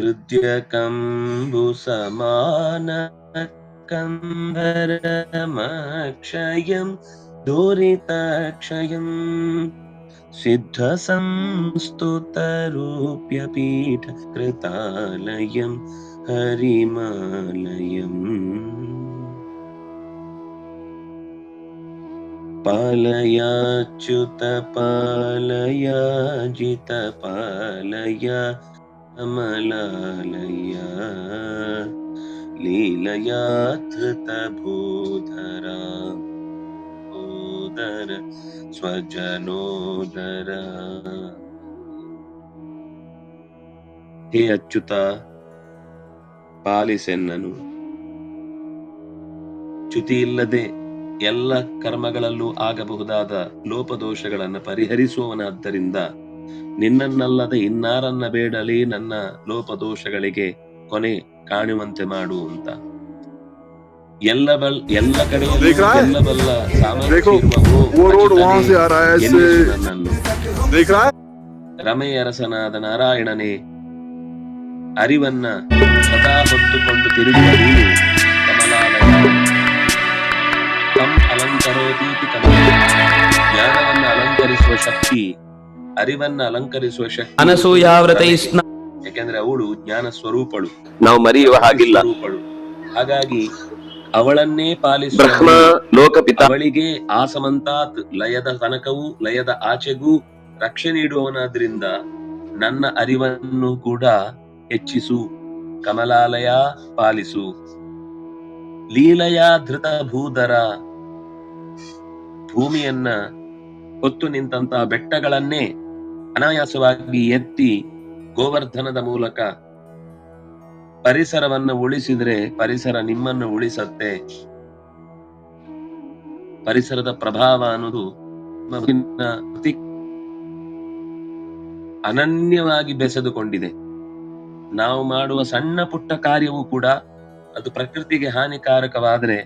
ृद्यकम्बुसमानकम्भरमक्षयम् दुरिताक्षयम् सिद्धसंस्तुतरूप्यपीठकृतालयं हरिमालयम्। पालयाच्युत पालय अमलालय लीलया धृतभूधरा भूधर ಸ್ವಜನೋದರ ಹೇ ಅಚ್ಯುತ ಪಾಲಿಸೆನ್ನನು ಚ್ಯುತಿ ಇಲ್ಲದೆ ಎಲ್ಲ ಕರ್ಮಗಳಲ್ಲೂ ಆಗಬಹುದಾದ ಲೋಪದೋಷಗಳನ್ನು ಪರಿಹರಿಸುವವನಾದ್ದರಿಂದ ನಿನ್ನನ್ನಲ್ಲದೆ ಇನ್ನಾರನ್ನ ಬೇಡಲಿ ನನ್ನ ಲೋಪದೋಷಗಳಿಗೆ ಕೊನೆ ಕಾಣುವಂತೆ ಮಾಡು ಅಂತ. ಎಲ್ಲ ಬಲ್ ಎಲ್ಲ ಕಡೆ ಎಲ್ಲ ಅರಸನಾದ ನಾರಾಯಣನೇ ಅರಿವನ್ನ ಸದಾ ಹೊತ್ತುಕೊಂಡು ತಿರುಗುವ ನೀನು ಕಮಲಾಲಯ. ತಂ ಕಮಲ. ಜ್ಞಾನವನ್ನು ಅಲಂಕರಿಸುವ ಶಕ್ತಿ ಅರಿವನ್ನ ಅಲಂಕರಿಸುವ ಶಕ್ತಿ ಅನಸೂಯಾವ್ರತೈ ಯಾಕೆಂದ್ರೆ ಅವಳು ಜ್ಞಾನ ಸ್ವರೂಪಳು. ನಾವು ಮರೆಯುವ ಹಾಗಿಲ್ಲ. ಸ್ವರೂಪಳು. ಹಾಗಾಗಿ ಅವಳನ್ನೇ ಪಾಲಿಸುವ ಬ್ರಹ್ಮ ಲೋಕಪಿತ. ಅವಳಿಗೆ ಆಸಮಂತಾತ್ ಲಯದ ತನಕವೂ ಲಯದ ಆಚೆಗೂ ರಕ್ಷೆ ನೀಡುವವನಾದ್ರಿಂದ ನನ್ನ ಅರಿವನ್ನು ಕೂಡ ಹೆಚ್ಚಿಸು ಕಮಲಾಲಯ ಪಾಲಿಸು. ಲೀಲಯ ಧೃತ ಭೂಧರ ಭೂಮಿಯನ್ನ ಹೊತ್ತು ನಿಂತಹ ಬೆಟ್ಟಗಳನ್ನೇ ಅನಾಯಾಸವಾಗಿ ಎತ್ತಿ ಗೋವರ್ಧನದ ಮೂಲಕ ಪರಿಸರವನ್ನು ಉಳಿಸಿದ್ರೆ ಪರಿಸರ ನಿಮ್ಮನ್ನು ಉಳಿಸತ್ತೆ. ಪರಿಸರದ ಪ್ರಭಾವ ಅನ್ನೋದು ಅನನ್ಯವಾಗಿ ಬೆಸೆದುಕೊಂಡಿದೆ. ನಾವು ಮಾಡುವ ಸಣ್ಣ ಪುಟ್ಟ ಕಾರ್ಯವೂ ಕೂಡ ಅದು ಪ್ರಕೃತಿಗೆ ಹಾನಿಕಾರಕವಾದ್ರೆ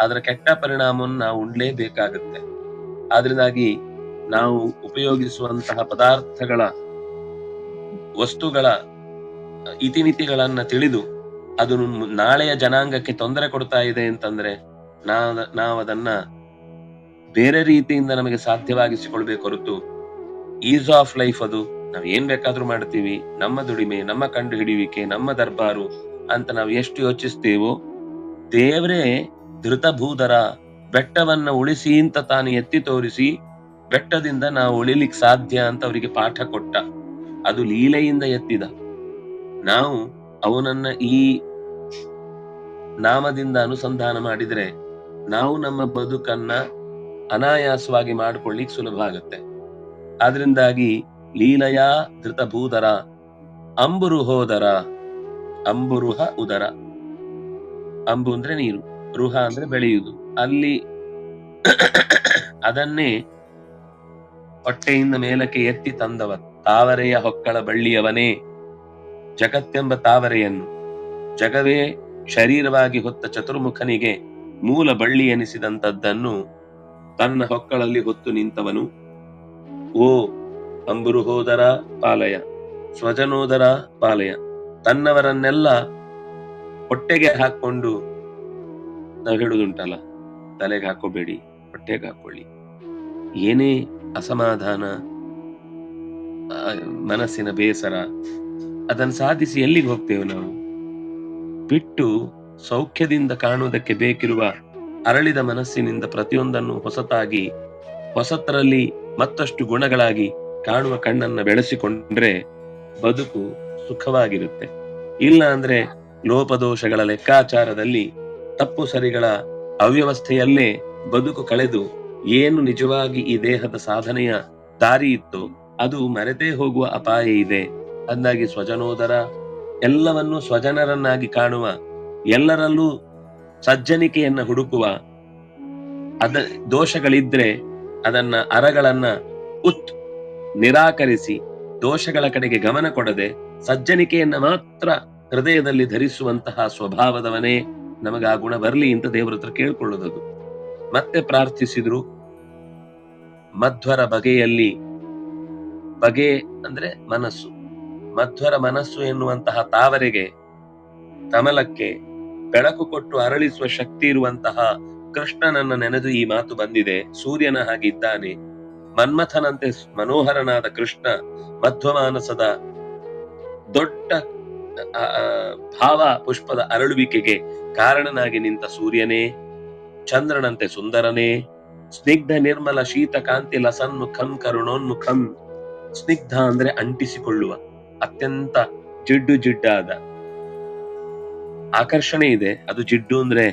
ಅದರ ಕೆಟ್ಟ ಪರಿಣಾಮವನ್ನು ನಾವು ಉಣ್ಲೇಬೇಕಾಗುತ್ತೆ. ಆದ್ರಿಂದಾಗಿ ನಾವು ಉಪಯೋಗಿಸುವಂತಹ ಪದಾರ್ಥಗಳ ವಸ್ತುಗಳ ಇತಿಮಿತಿಗಳನ್ನ ತಿಳಿದು ಅದು ನಾಳೆಯ ಜನಾಂಗಕ್ಕೆ ತೊಂದರೆ ಕೊಡ್ತಾ ಇದೆ ಅಂತಂದ್ರೆ ನಾವ್ ನಾವು ಅದನ್ನ ಬೇರೆ ರೀತಿಯಿಂದ ನಮಗೆ ಸಾಧ್ಯವಾಗಿಸಿಕೊಳ್ಬೇಕು ಹೊರತು ಈಸ್ ಆಫ್ ಲೈಫ್ ಅದು. ನಾವ್ ಏನ್ ಬೇಕಾದ್ರೂ ಮಾಡ್ತೀವಿ. ನಮ್ಮ ದುಡಿಮೆ, ನಮ್ಮ ಕಂಡು ಹಿಡಿಯುವಿಕೆ ನಮ್ಮ ದರ್ಬಾರು ಅಂತ ನಾವು ಎಷ್ಟು ಯೋಚಿಸ್ತೇವೋ ದೇವರೇ ಧೃತಭೂದರ ಬೆಟ್ಟವನ್ನ ಉಳಿಸಿ ಅಂತ ತಾನು ಎತ್ತಿ ತೋರಿಸಿ ಬೆಟ್ಟದಿಂದ ನಾವು ಉಳಿಲಿಕ್ಕೆ ಸಾಧ್ಯ ಅಂತ ಅವರಿಗೆ ಪಾಠ ಕೊಟ್ಟ. ಅದು ಲೀಲೆಯಿಂದ ಎತ್ತಿದ. ನಾವು ಅವನನ್ನ ಈ ನಾಮದಿಂದ ಅನುಸಂಧಾನ ಮಾಡಿದ್ರೆ ನಾವು ನಮ್ಮ ಬದುಕನ್ನ ಅನಾಯಾಸವಾಗಿ ಮಾಡ್ಕೊಳ್ಳಿಕ್ ಸುಲಭ ಆಗುತ್ತೆ. ಆದ್ರಿಂದಾಗಿ ಲೀಲಯ ಧೃತಭೂಧರ ಅಂಬುರುಹೋದರ ಅಂಬುರುಹ ಉದರ. ಅಂಬು ಅಂದ್ರೆ ನೀರು, ರುಹ ಅಂದ್ರೆ ಬೆಳೆಯುವುದು. ಅಲ್ಲಿ ಅದನ್ನೇ ಹೊಟ್ಟೆಯಿಂದ ಮೇಲಕ್ಕೆ ಎತ್ತಿ ತಂದವ ತಾವರೆಯ ಹೊಕ್ಕಳ ಬಳ್ಳಿಯವನೇ. ಜಗತ್ತೆಂಬ ತಾವರೆಯನ್ನು ಜಗವೇ ಶರೀರವಾಗಿ ಹೊತ್ತ ಚತುರ್ಮುಖನಿಗೆ ಮೂಲ ಬಳ್ಳಿ ಎನಿಸಿದಂಥದ್ದನ್ನು ತನ್ನ ಹೊಕ್ಕಳಲ್ಲಿ ಹೊತ್ತು ನಿಂತವನು. ಓ ಅಂಬುರುಹೋದರ ಪಾಲಯ, ಸ್ವಜನೋದರ ಪಾಲಯ, ತನ್ನವರನ್ನೆಲ್ಲ ಹೊಟ್ಟೆಗೆ ಹಾಕೊಂಡು ನಾವು ಹೇಳುದುಂಟಲ್ಲ, ತಲೆಗೆ ಹಾಕೋಬೇಡಿ, ಹೊಟ್ಟೆಗೆ ಹಾಕೊಳ್ಳಿ. ಏನೇ ಅಸಮಾಧಾನ ಮನಸ್ಸಿನ ಬೇಸರ, ಅದನ್ನು ಸಾಧಿಸಿ ಎಲ್ಲಿಗೆ ಹೋಗ್ತೇವೆ ನಾವು? ಬಿಟ್ಟು ಸೌಖ್ಯದಿಂದ ಕಾಣುವುದಕ್ಕೆ ಬೇಕಿರುವ ಅರಳಿದ ಮನಸ್ಸಿನಿಂದ ಪ್ರತಿಯೊಂದನ್ನು ಹೊಸತಾಗಿ, ಹೊಸತರಲ್ಲಿ ಮತ್ತಷ್ಟು ಗುಣಗಳಾಗಿ ಕಾಣುವ ಕಣ್ಣನ್ನ ಬೆಳೆಸಿಕೊಂಡ್ರೆ ಬದುಕು ಸುಖವಾಗಿರುತ್ತೆ. ಇಲ್ಲ ಅಂದ್ರೆ ಲೋಪದೋಷಗಳ ಲೆಕ್ಕಾಚಾರದಲ್ಲಿ ತಪ್ಪು ಸರಿಗಳ ಅವ್ಯವಸ್ಥೆಯಲ್ಲೇ ಬದುಕು ಕಳೆದು ಏನು ನಿಜವಾಗಿ ಈ ದೇಹದ ಸಾಧನೆಯ ದಾರಿ ಇತ್ತು, ಅದು ಮರೆತೇ ಹೋಗುವ ಅಪಾಯ ಇದೆ. ಅಂದಾಗಿ ಸ್ವಜನೋದರ, ಎಲ್ಲವನ್ನೂ ಸ್ವಜನರನ್ನಾಗಿ ಕಾಣುವ, ಎಲ್ಲರಲ್ಲೂ ಸಜ್ಜನಿಕೆಯನ್ನ ಹುಡುಕುವ, ಅದ ದೋಷಗಳಿದ್ರೆ ಅದನ್ನ ಅರಗಳನ್ನ ಉತ್ ನಿರಾಕರಿಸಿ, ದೋಷಗಳ ಕಡೆಗೆ ಗಮನ ಕೊಡದೆ, ಸಜ್ಜನಿಕೆಯನ್ನ ಮಾತ್ರ ಹೃದಯದಲ್ಲಿ ಧರಿಸುವಂತಹ ಸ್ವಭಾವದವನೇ ನಮಗೆ ಆ ಗುಣ ಬರಲಿ ಅಂತ ದೇವರ ಹತ್ರ ಕೇಳ್ಕೊಳ್ಳೋದದು. ಮತ್ತೆ ಪ್ರಾರ್ಥಿಸಿದ್ರು. ಮಧ್ವರ ಬಗೆಯಲ್ಲಿ, ಬಗೆ ಅಂದ್ರೆ ಮನಸ್ಸು. ಮಧ್ವರ ಮನಸ್ಸು ಎನ್ನುವಂತಹ ತಾವರೆಗೆ, ಕಮಲಕ್ಕೆ ಬೆಳಕು ಕೊಟ್ಟು ಅರಳಿಸುವ ಶಕ್ತಿ ಇರುವಂತಹ ಕೃಷ್ಣನನ್ನ ನೆನೆದು ಈ ಮಾತು ಬಂದಿದೆ. ಸೂರ್ಯನ ಹಾಗಿದ್ದಾನೆ. ಮನ್ಮಥನಂತೆ ಮನೋಹರನಾದ ಕೃಷ್ಣ ಮಧ್ವಮಾನಸದ ದೊಡ್ಡ ಭಾವ ಪುಷ್ಪದ ಅರಳುವಿಕೆಗೆ ಕಾರಣನಾಗಿ ನಿಂತ ಸೂರ್ಯನೇ. ಚಂದ್ರನಂತೆ ಸುಂದರನೇ. ಸ್ನಿಗ್ಧ ನಿರ್ಮಲ ಶೀತ ಕಾಂತಿ ಲಸನ್ಮುಖಂ ಕರುಣೋನ್ಮುಖಂ ಸ್ನಿಗ್ಧ ಅಂದ್ರೆ ಅಂಟಿಸಿಕೊಳ್ಳುವ, ಅತ್ಯಂತ ಜಿಡ್ಡು ಜಿಡ್ಡಾದ. ಆಕರ್ಷಣೆ ಇದೆ, ಅದು ಜಿಡ್ಡು ಅಂದ್ರೆ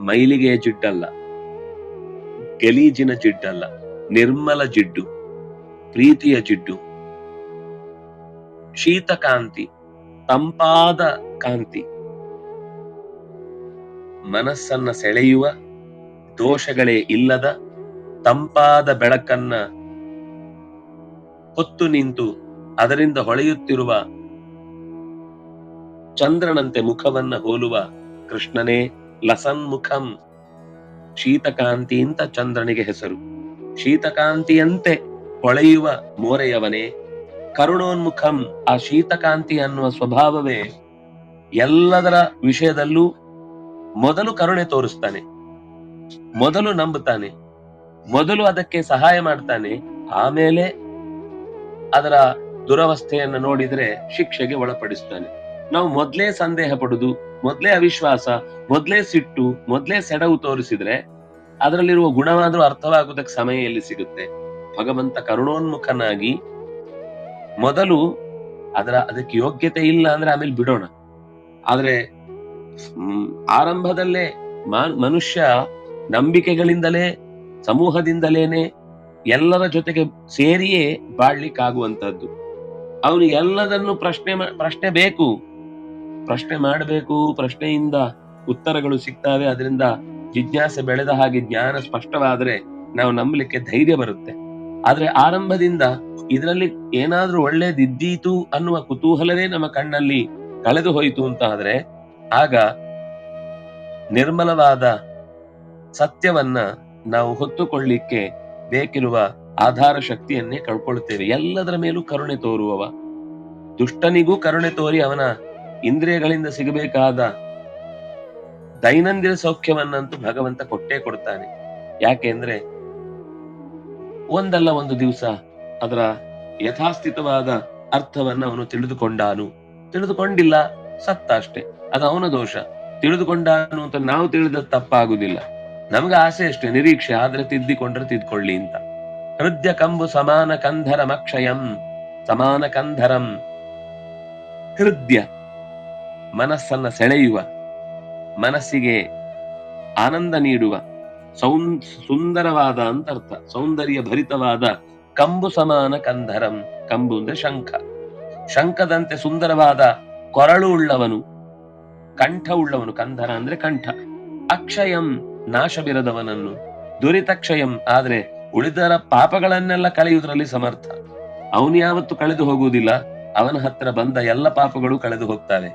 ಮೈಲಿಗೆಯ ಜಿಡ್ಡಲ್ಲ. ಗಲೀಜಿನ ಜಿಡ್ಡಲ್ಲ, ನಿರ್ಮಲ ಜಿಡ್ಡು, ಪ್ರೀತಿಯ ಜಿಡ್ಡು. ಶೀತ ಕಾಂತಿ ತಂಪಾದ ಕಾಂತಿ. ಮನಸ್ಸನ್ನ ಸೆಳೆಯುವ ದೋಷಗಳೇ ಇಲ್ಲದ ತಂಪಾದ ಬೆಳಕನ್ನ ಹೊತ್ತು ನಿಂತು ಅದರಿಂದ ಹೊಳೆಯುತ್ತಿರುವ ಚಂದ್ರನಂತೆ ಮುಖವನ್ನ ಹೋಲುವ ಕೃಷ್ಣನೇ ಲಸನ್ಮುಖಂ ಶೀತಕಾಂತಿ ಚಂದ್ರನಿಗೆ ಹೆಸರು. ಶೀತಕಾಂತಿಯಂತೆ ಹೊಳೆಯುವ ಮೋರೆಯವನೇ ಕರುಣೋನ್ಮುಖಂ ಆ ಶೀತಕಾಂತಿ ಅನ್ನುವ ಸ್ವಭಾವವೇ ಎಲ್ಲದರ ವಿಷಯದಲ್ಲೂ ಮೊದಲು ಕರುಣೆ ತೋರಿಸ್ತಾನೆ. ಮೊದಲು ನಂಬುತ್ತಾನೆ. ಮೊದಲು ಅದಕ್ಕೆ ಸಹಾಯ ಮಾಡ್ತಾನೆ. ಆಮೇಲೆ ಅದರ ದುರವಸ್ಥೆಯನ್ನು ನೋಡಿದ್ರೆ ಶಿಕ್ಷೆಗೆ ಒಳಪಡಿಸ್ತಾನೆ. ನಾವು ಮೊದ್ಲೇ ಸಂದೇಹ ಪಡುದು, ಮೊದ್ಲೇ ಅವಿಶ್ವಾಸ, ಮೊದ್ಲೇ ಸಿಟ್ಟು, ಮೊದ್ಲೇ ಸೆಡವು ತೋರಿಸಿದ್ರೆ ಅದರಲ್ಲಿರುವ ಗುಣವಾದ್ರೂ ಅರ್ಥವಾಗುವುದಕ್ಕೆ ಸಮಯ ಎಲ್ಲಿ ಸಿಗುತ್ತೆ? ಭಗವಂತ ಕರುಣೋನ್ಮುಖನಾಗಿ ಮೊದಲು ಅದರ ಅದಕ್ಕೆ ಯೋಗ್ಯತೆ ಇಲ್ಲ ಅಂದ್ರೆ ಆಮೇಲೆ ಬಿಡೋಣ. ಆದ್ರೆ ಆರಂಭದಲ್ಲೇ ಮನುಷ್ಯ ನಂಬಿಕೆಗಳಿಂದಲೇ, ಸಮೂಹದಿಂದಲೇನೆ ಎಲ್ಲರ ಜೊತೆಗೆ ಸೇರಿಯೇ ಬಾಳ್ಲಿಕ್ಕಾಗುವಂತದ್ದು ಅವನು ಎಲ್ಲದನ್ನು ಪ್ರಶ್ನೆ ಪ್ರಶ್ನೆ ಬೇಕು. ಪ್ರಶ್ನೆ ಮಾಡಬೇಕು, ಪ್ರಶ್ನೆಯಿಂದ ಉತ್ತರಗಳು ಸಿಗ್ತವೆ, ಅದರಿಂದ ಜಿಜ್ಞಾಸೆ ಬೆಳೆದ ಹಾಗೆ ಜ್ಞಾನ ಸ್ಪಷ್ಟವಾದ್ರೆ ನಾವು ನಂಬಲಿಕ್ಕೆ ಧೈರ್ಯ ಬರುತ್ತೆ. ಆದ್ರೆ ಆರಂಭದಿಂದ ಇದರಲ್ಲಿ ಏನಾದ್ರೂ ಒಳ್ಳೇದಿದ್ದೀತು ಅನ್ನುವ ಕುತೂಹಲವೇ ನಮ್ಮ ಕಣ್ಣಲ್ಲಿ ಕಳೆದು ಹೋಯಿತು ಅಂತ ಆದ್ರೆ ಆಗ ನಿರ್ಮಲವಾದ ಸತ್ಯವನ್ನ ನಾವು ಹೊತ್ತುಕೊಳ್ಳಿಕ್ಕೆ ಬೇಕಿರುವ ಆಧಾರ ಶಕ್ತಿಯನ್ನೇ ಕಳ್ಕೊಳ್ತೇವೆ. ಎಲ್ಲದರ ಮೇಲೂ ಕರುಣೆ ತೋರುವವ. ದುಷ್ಟನಿಗೂ ಕರುಣೆ ತೋರಿ ಅವನ ಇಂದ್ರಿಯಗಳಿಂದ ಸಿಗಬೇಕಾದ ದೈನಂದಿನ ಸೌಖ್ಯವನ್ನಂತೂ ಭಗವಂತ ಕೊಟ್ಟೇ ಕೊಡ್ತಾನೆ. ಯಾಕೆಂದ್ರೆ ಒಂದಲ್ಲ ಒಂದು ದಿವಸ ಅದರ ಯಥಾಸ್ಥಿತವಾದ ಅರ್ಥವನ್ನ ಅವನು ತಿಳಿದುಕೊಂಡಾನು. ತಿಳಿದುಕೊಂಡಿಲ್ಲ. ಸತ್ತ ಅಷ್ಟೇ. ಅದು ಅವನ ದೋಷ. ತಿಳಿದುಕೊಂಡಾನು ಅಂತ ನಾವು ತಿಳಿದ ತಪ್ಪಾಗುದಿಲ್ಲ. ನಮ್ಗೆ ಆಸೆ ಅಷ್ಟೇ, ನಿರೀಕ್ಷೆ. ಆದ್ರೆ ತಿದ್ದಿಕೊಂಡ್ರೆ ತಿದ್ಕೊಳ್ಳಿ ಅಂತ. ಹೃದಯ ಕಂಬು ಸಮಾನ ಕಂಧರಮಕ್ಷಯಂ ಸಮಾನ ಕಂಧರಂ. ಹೃದಯ. ಮನಸ್ಸನ್ನ ಸೆಳೆಯುವ. ಮನಸ್ಸಿಗೆ ಆನಂದ ನೀಡುವ. ಸೌಂ ಸುಂದರವಾದ ಅಂತ ಅರ್ಥ. ಸೌಂದರ್ಯ ಭರಿತವಾದ ಕಂಬು ಸಮಾನ ಕಂಧರಂ. ಕಂಬು ಅಂದ್ರೆ ಶಂಖ. ಶಂಖದಂತೆ ಸುಂದರವಾದ ಕೊರಳು ಉಳ್ಳವನು, ಕಂಠ ಉಳ್ಳವನು ಕಂಧರ ಅಂದ್ರೆ ಕಂಠ. ಅಕ್ಷಯಂ ನಾಶ ಬಿರದವನನ್ನು ದುರಿತಕ್ಷಯಂ ಆದ್ರೆ ಉಳಿದರ ಪಾಪಗಳನ್ನೆಲ್ಲ ಕಳೆಯುವುದರಲ್ಲಿ ಸಮರ್ಥ. ಅವನು ಯಾವತ್ತು ಕಳೆದು ಹೋಗುವುದಿಲ್ಲ, ಅವನ ಹತ್ರ ಬಂದ ಎಲ್ಲ ಪಾಪಗಳು ಕಳೆದು ಹೋಗ್ತವೆ.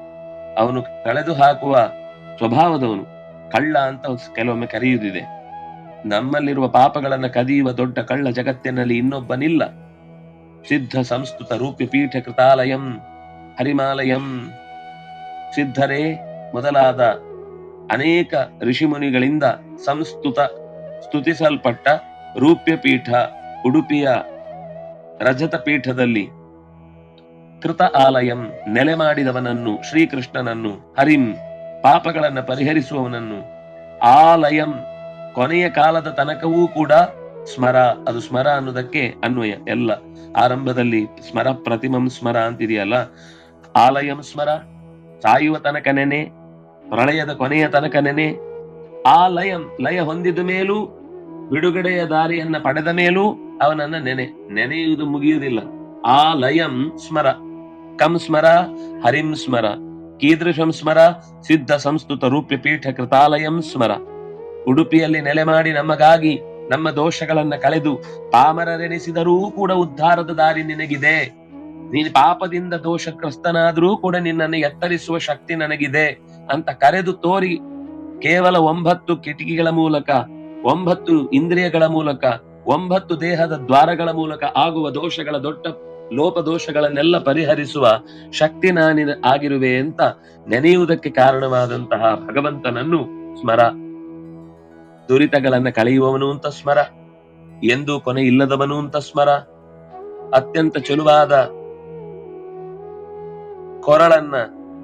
ಅವನು ಕಳೆದು ಹಾಕುವ ಸ್ವಭಾವದವನು, ಕಳ್ಳ ಅಂತ ಕೆಲವೊಮ್ಮೆ ಕರೆಯುವುದಿದೆ. ನಮ್ಮಲ್ಲಿರುವ ಪಾಪಗಳನ್ನ ಕದಿಯುವ ದೊಡ್ಡ ಕಳ್ಳ ಜಗತ್ತಿನಲ್ಲಿ ಇನ್ನೊಬ್ಬನಿಲ್ಲ. ಸಿದ್ಧ ಸಂಸ್ಕೃತ ರೂಪ್ಯ ಪೀಠ ಕೃತಾಲಯಂ ಹರಿಮಾಲಯಂ. ಸಿದ್ಧರೇ ಮೊದಲಾದ ಅನೇಕ ಋಷಿಮುನಿಗಳಿಂದ ಸಂಸ್ತುತ ಸ್ತುತಿಸಲ್ಪಟ್ಟ ರೂಪ್ಯಪೀಠ ಉಡುಪಿಯ ರಜತ ಪೀಠದಲ್ಲಿ ಕೃತ ಆಲಯಂ ನೆಲೆ ಮಾಡಿದವನನ್ನು ಶ್ರೀಕೃಷ್ಣನನ್ನು ಹರಿಂ ಪಾಪಗಳನ್ನು ಪರಿಹರಿಸುವವನನ್ನು ಆಲಯಂ ಕೊನೆಯ ಕಾಲದ ತನಕವೂ ಕೂಡ ಸ್ಮರ, ಅದು ಸ್ಮರ ಅನ್ನೋದಕ್ಕೆ ಅನ್ವಯ. ಎಲ್ಲ ಆರಂಭದಲ್ಲಿ ಸ್ಮರ ಪ್ರತಿಮಂ ಸ್ಮರ ಅಂತಿದೆಯಲ್ಲ ಆಲಯಂ ಸ್ಮರ, ಸಾಯುವ ತನಕ ನೆನೆ, ಪ್ರಳಯದ ಕೊನೆಯ ತನಕ ನೆನೆ, ಆ ಲಯಂ, ಲಯ ಹೊಂದಿದ ಮೇಲೂ, ಬಿಡುಗಡೆಯ ದಾರಿಯನ್ನ ಪಡೆದ ಮೇಲೂ ಅವನನ್ನ ನೆನೆ, ನೆನೆಯುವುದು ಮುಗಿಯುವುದಿಲ್ಲ. ಆ ಲಯಂ ಸ್ಮರ, ಕಂ ಸ್ಮರ, ಹರಿಂ ಸ್ಮರ, ಕೀದೃಶಂ ಸ್ಮರ, ಸಿದ್ಧ ಸಂಸ್ತುತ ರೂಪ್ಯ ಪೀಠ ಕೃತಾಲಯಂ ಸ್ಮರ. ಉಡುಪಿಯಲ್ಲಿ ನೆಲೆ ಮಾಡಿ ನಮಗಾಗಿ ನಮ್ಮ ದೋಷಗಳನ್ನ ಕಳೆದು ತಾಮರರೆನಿಸಿದರೂ ಕೂಡ ಉದ್ಧಾರದ ದಾರಿ ನಿನಗಿದೆ. ನೀನು ಪಾಪದಿಂದ ದೋಷಗ್ರಸ್ತನಾದರೂ ಕೂಡ ನಿನ್ನನ್ನು ಎತ್ತರಿಸುವ ಶಕ್ತಿ ನನಗಿದೆ ಅಂತ ಕರೆದು ತೋರಿ. ಕೇವಲ ಒಂಬತ್ತು ಕಿಟಕಿಗಳ ಮೂಲಕ, ಒಂಬತ್ತು ಇಂದ್ರಿಯಗಳ ಮೂಲಕ, ಒಂಬತ್ತು ದೇಹದ ದ್ವಾರಗಳ ಮೂಲಕ ಆಗುವ ದೋಷಗಳ ದೊಡ್ಡ ಲೋಪದೋಷಗಳನ್ನೆಲ್ಲ ಪರಿಹರಿಸುವ ಶಕ್ತಿ ನಾನಿನ ಆಗಿರುವೆ ಅಂತ ನೆನೆಯುವುದಕ್ಕೆ ಕಾರಣವಾದಂತಹ ಭಗವಂತನನ್ನು ಸ್ಮರ. ದುರಿತಗಳನ್ನ ಕಳೆಯುವವನು ಅಂತ ಸ್ಮರ. ಎಂದು ಕೊನೆ ಇಲ್ಲದವನು ಅಂತ ಸ್ಮರ. ಅತ್ಯಂತ ಚಲುವಾದ ಕೊರಳನ್ನ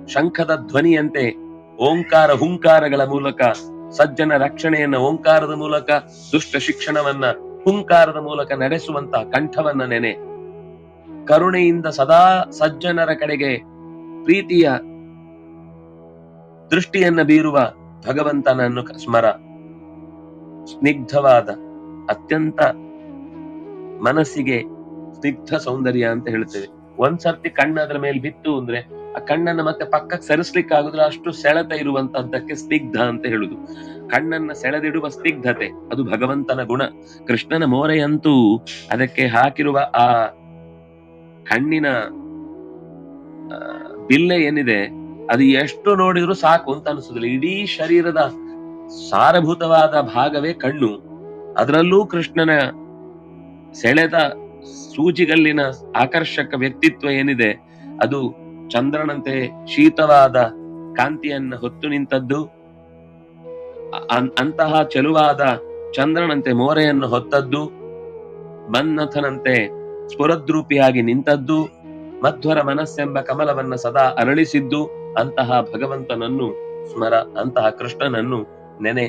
ಶಂಖದ ಧ್ವನಿಯಂತೆ ಓಂಕಾರ ಹುಂಕಾರಗಳ ಮೂಲಕ, ಸಜ್ಜನ ರಕ್ಷಣೆಯನ್ನ ಓಂಕಾರದ ಮೂಲಕ, ದುಷ್ಟ ಶಿಕ್ಷಣವನ್ನ ಹುಂಕಾರದ ಮೂಲಕ ನಡೆಸುವಂತ ಕಂಠವನ್ನ ನೆನೆ. ಕರುಣೆಯಿಂದ ಸದಾ ಸಜ್ಜನರ ಕಡೆಗೆ ಪ್ರೀತಿಯ ದೃಷ್ಟಿಯನ್ನ ಬೀರುವ ಭಗವಂತನನ್ನು ಸ್ಮರ. ಸ್ನಿಗ್ಧವಾದ, ಅತ್ಯಂತ ಮನಸ್ಸಿಗೆ ಸ್ನಿಗ್ಧ ಸೌಂದರ್ಯ ಅಂತ ಹೇಳ್ತೇವೆ. ಒಂದ್ಸರ್ತಿ ಕಣ್ಣು ಅದ್ರ ಮೇಲೆ ಬಿತ್ತು ಅಂದ್ರೆ ಆ ಕಣ್ಣನ್ನ ಮತ್ತೆ ಪಕ್ಕಕ್ಕೆ ಸರಿಸ್ಲಿಕ್ಕೆ ಆಗುದ್ರೆ ಅಷ್ಟು ಸೆಳೆತ ಇರುವಂತದ್ದಕ್ಕೆ ಸ್ನಿಗ್ಧ ಅಂತ ಹೇಳುದು. ಕಣ್ಣನ್ನ ಸೆಳೆದಿಡುವ ಸ್ನಿಗ್ಧತೆ, ಅದು ಭಗವಂತನ ಗುಣ. ಕೃಷ್ಣನ ಮೋರೆಯಂತೂ ಅದಕ್ಕೆ ಹಾಕಿರುವ ಆ ಕಣ್ಣಿನ ಬಿಲ್ಲೆ ಏನಿದೆ, ಅದು ಎಷ್ಟು ನೋಡಿದ್ರು ಸಾಕು ಅಂತ ಅನಿಸುದಿಲ್ಲ. ಇಡೀ ಶರೀರದ ಸಾರಭೂತವಾದ ಭಾಗವೇ ಕಣ್ಣು. ಅದರಲ್ಲೂ ಕೃಷ್ಣನ ಸೆಳೆದ ಸೂಜಿಗಲ್ಲಿನ ಆಕರ್ಷಕ ವ್ಯಕ್ತಿತ್ವ ಏನಿದೆ? ಅದು ಚಂದ್ರನಂತೆ ಶೀತವಾದ ಕಾಂತಿಯನ್ನ ಹೊತ್ತು ನಿಂತದ್ದು ಅಂತಹ ಚೆಲುವಾದ ಚಂದ್ರನಂತೆ ಮೋರೆಯನ್ನು ಹೊತ್ತದ್ದು ಬನ್ನಥನಂತೆ ಸ್ಫುರದ್ರೂಪಿಯಾಗಿ ನಿಂತದ್ದು, ಮಧ್ವರ ಮನಸ್ಸೆಂಬ ಕಮಲವನ್ನ ಸದಾ ಅರಳಿಸಿದ್ದು, ಅಂತಹ ಭಗವಂತನನ್ನು ಸ್ಮರ, ಅಂತಹ ಕೃಷ್ಣನನ್ನು ನೆನೆ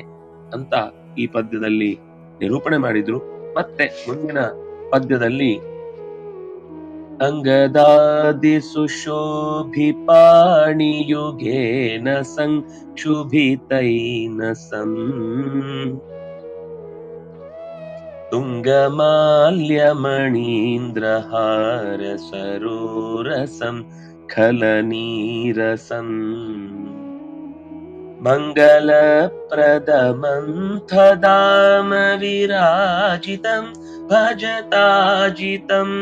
ಅಂತ ಈ ಪದ್ಯದಲ್ಲಿ ನಿರೂಪಣೆ ಮಾಡಿದ್ರು. ಮತ್ತೆ ಮುಂದಿನ ಪದ್ಯದಲ್ಲಿ ಅಂಗದಾದಿ ಸುಶೋಭಿಪಾಣಿಯುಗೇನ ಸಂಕ್ಷುಭಿತೈನ ಸಂ ತುಂಗಮಾಲ್ಯಮಣೀಂದ್ರಹಾರ ಸರೋರಸಂ ಖಲನೀರಸಂ मङ्गलप्रदमन्थदाम विराजितं भजताजितम्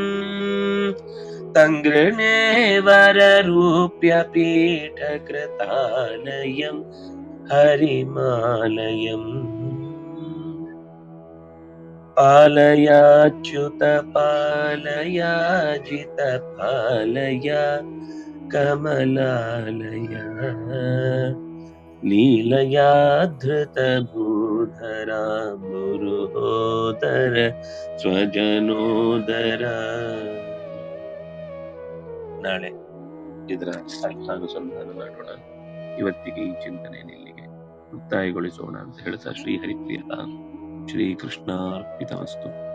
तङ्गृणे वररूप्य पीठकृतालयं हरिमालयम् पालयाच्युत पालयाजित पालय कमलालय ಭೂಧರ ಮುರುಹೋದರ ಸ್ವಜನೋದರ. ನಾಳೆ ಇದರ ಅರ್ಥಾನುಸಂಧಾನ ಮಾಡೋಣ. ಇವತ್ತಿಗೆ ಈ ಚಿಂತನೆ ಇಲ್ಲಿಗೆ ಮುಕ್ತಾಯಗೊಳಿಸೋಣ ಅಂತ ಹೇಳ್ತಾ ಶ್ರೀ ಹರಿಪ್ರಿಯತ ಶ್ರೀ ಕೃಷ್ಣಾರ್ಪಿತಮಸ್ತು